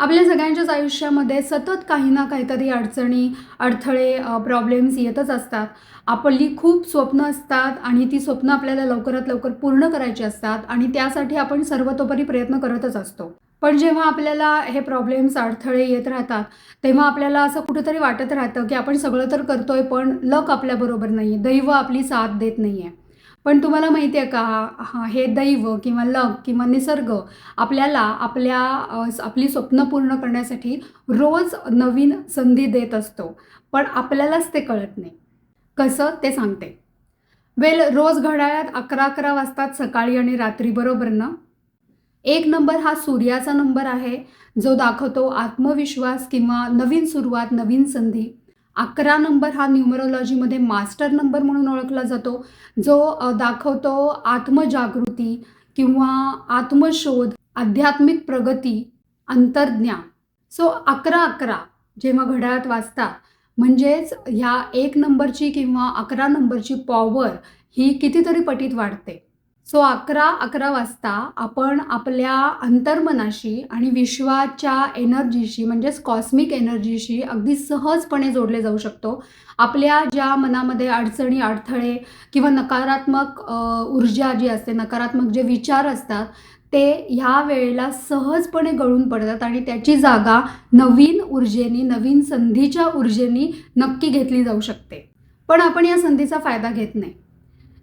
आपल्या सगळ्यांच्याच आयुष्यामध्ये सतत काही ना काहीतरी अडचणी अडथळे प्रॉब्लेम्स येतच असतात. आपली खूप स्वप्न असतात आणि ती स्वप्न आपल्याला लवकरात लवकर पूर्ण करायची असतात आणि त्यासाठी आपण सर्वतोपरी प्रयत्न करतच असतो. पण जेव्हा आपल्याला हे प्रॉब्लेम्स अडथळे येत राहतात तेव्हा आपल्याला असं कुठंतरी वाटत राहतं की आपण सगळं तर करतोय पण लक आपल्याबरोबर नाही आहे दैव आपली साथ देत नाही आहे पण तुम्हाला माहिती आहे का हा हे दैव किंवा लक किंवा निसर्ग आपल्याला आपल्या आपली स्वप्न पूर्ण करण्यासाठी रोज नवीन संधी देत असतो. पण आपल्यालाच ते कळत नाही. कसं ते सांगते. वेल रोज घड्याळात अकरा अकरा वाजतात सकाळी आणि रात्री बरोबर ना? एक नंबर हा सूर्याचा नंबर आहे जो दाखवतो आत्मविश्वास किंवा नवीन सुरुवात नवीन संधी. अकरा नंबर हा न्यूमरोलॉजीमध्ये मास्टर नंबर म्हणून ओळखला जातो जो दाखवतो आत्मजागृती किंवा आत्मशोध आध्यात्मिक प्रगती अंतर्ज्ञान. सो अकरा अकरा जेव्हा घड्याळात वाचतात म्हणजेच ह्या एक नंबरची किंवा अकरा नंबरची पॉवर ही कितीतरी पटीत वाढते. सो अकरा अकरा वाजता आपण आपल्या अंतर्मनाशी आणि विश्वाच्या एनर्जीशी म्हणजेच कॉस्मिक एनर्जीशी अगदी सहजपणे जोडले जाऊ शकतो. आपल्या ज्या मनामध्ये अडचणी अडथळे किंवा नकारात्मक ऊर्जा जी असते नकारात्मक जे विचार असतात ते ह्या वेळेला सहजपणे गळून पडतात आणि त्याची जागा नवीन ऊर्जेनी नवीन संधीच्या ऊर्जेनी नक्की घेतली जाऊ शकते. पण आपण या संधीचा फायदा घेत नाही.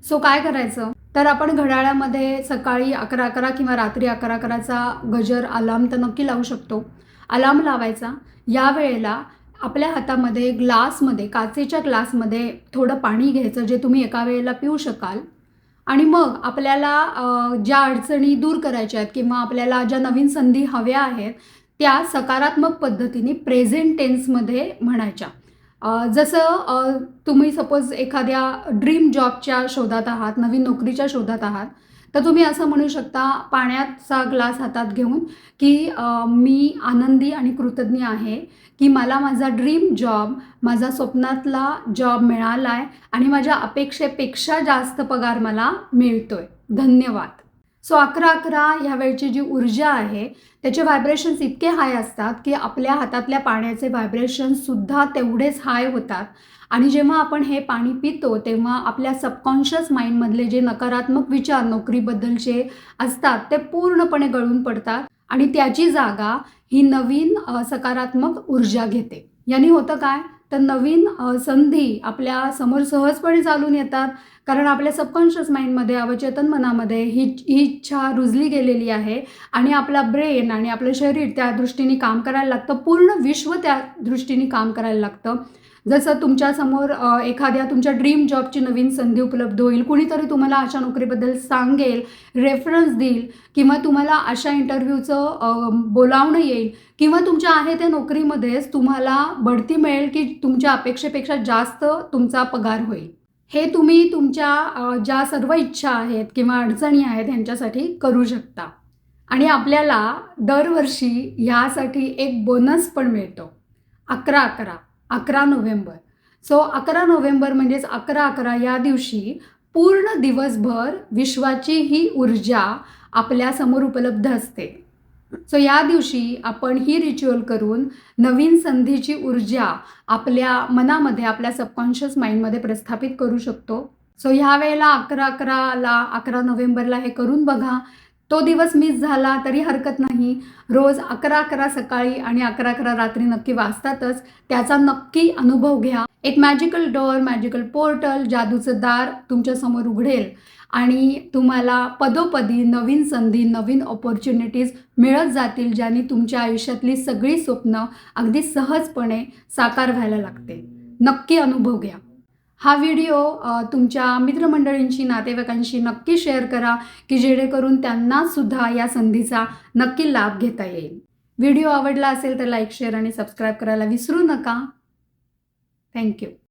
सो काय करायचं? तर आपण घड्याळामध्ये सकाळी अकरा अकरा किंवा रात्री अकरा अकराचा गजर अलार्म तर नक्की लावू शकतो. अलार्म लावायचा. या वेळेला आपल्या हातामध्ये ग्लासमध्ये काचेच्या ग्लासमध्ये थोडं पाणी घ्यायचं जे तुम्ही एका वेळेला पिऊ शकाल. आणि मग आपल्याला ज्या अडचणी दूर करायच्या आहेत किंवा आपल्याला ज्या नवीन संधी हव्या आहेत त्या सकारात्मक पद्धतीने प्रेझेंट टेन्समध्ये म्हणायच्या. जसं तुम्ही सपोज एखाद्या ड्रीम जॉबच्या शोधात आहात नवीन नोकरीच्या शोधात आहात तर तुम्ही असं म्हणू शकता पाण्याचा ग्लास हातात घेऊन की मी आनंदी आणि कृतज्ञ आहे की मला माझा ड्रीम जॉब माझा स्वप्नातला जॉब मिळाला आहे आणि माझ्या अपेक्षेपेक्षा जास्त पगार मला मिळतो आहे धन्यवाद. सो अकरा अकरा ह्या वेळची जी ऊर्जा आहे त्याचे व्हायब्रेशन्स इतके हाय असतात की आपल्या हातातल्या पाण्याचे व्हायब्रेशन्ससुद्धा तेवढेच हाय होतात. आणि जेव्हा आपण हे पाणी पितो तेव्हा आपल्या सबकॉन्शियस माइंडमधले जे नकारात्मक विचार नोकरीबद्दलचे असतात ते पूर्णपणे गळून पडतात आणि त्याची जागा ही नवीन सकारात्मक ऊर्जा घेते. याने होतं काय? तर नवीन संधी आपल्यासमोर सहजपणे चालून येतात. कारण आपल्या सबकॉन्शियस माइंडमध्ये अवचेतन मनामध्ये ही ही इच्छा रुजली गेलेली आहे. आणि आपला ब्रेन आणि आपलं शरीर त्या दृष्टीने काम करायला लागतं. पूर्ण विश्व त्या दृष्टीने काम करायला लागतं. जसं तुमच्यासमोर एखाद्या तुमच्या ड्रीम जॉबची नवीन संधी उपलब्ध होईल कुणीतरी तुम्हाला अशा नोकरीबद्दल सांगेल रेफरन्स देईल किंवा तुम्हाला अशा इंटरव्ह्यूचं बोलावणं येईल किंवा तुमच्या आहे त्या नोकरीमध्येच तुम्हाला बढती मिळेल की तुमच्या अपेक्षेपेक्षा जास्त तुमचा पगार होईल. हे तुम्ही तुमच्या ज्या सर्व इच्छा आहेत किंवा अडचणी आहेत ह्यांच्यासाठी करू शकता. आणि आपल्याला दरवर्षी ह्यासाठी एक बोनस पण मिळतो. अकरा अकरा. अकरा नोव्हेंबर. सो अकरा नोव्हेंबर म्हणजेच अकरा अकरा या दिवशी पूर्ण दिवसभर विश्वाची ही ऊर्जा आपल्यासमोर उपलब्ध असते. सो या दिवशी आपण ही रिच्युअल करून नवीन संधीची ऊर्जा आपल्या मनामध्ये आपल्या सबकॉन्शियस माइंडमध्ये प्रस्थापित करू शकतो. सो ह्या वेळेला अकरा अकराला अकरा नोव्हेंबरला हे करून बघा. तो दिवस मिस झाला तरी हरकत नाही. रोज अकरा अकरा सकाळी आणि अकरा अकरा रात्री नक्की वाचतातच त्याचा नक्की अनुभव घ्या. एक मॅजिकल डोअर मॅजिकल पोर्टल जादूचं दार तुमच्यासमोर उघडेल. आणि तुम्हाला पदोपदी नवीन संधी नवीन ऑपॉर्च्युनिटीज मिळत जातील ज्याने तुमच्या आयुष्यातली सगळी स्वप्न अगदी सहजपणे साकार व्हायला लागते. नक्की अनुभव घ्या. हा व्हिडिओ तुमच्या मित्रमंडळींशी नातेवाईकांशी नक्की शेअर करा की जेणेकरून त्यांनासुद्धा या संधीचा नक्की लाभ घेता येईल. व्हिडिओ आवडला असेल तर लाईक शेअर आणि सबस्क्राईब करायला विसरू नका. थँक्यू.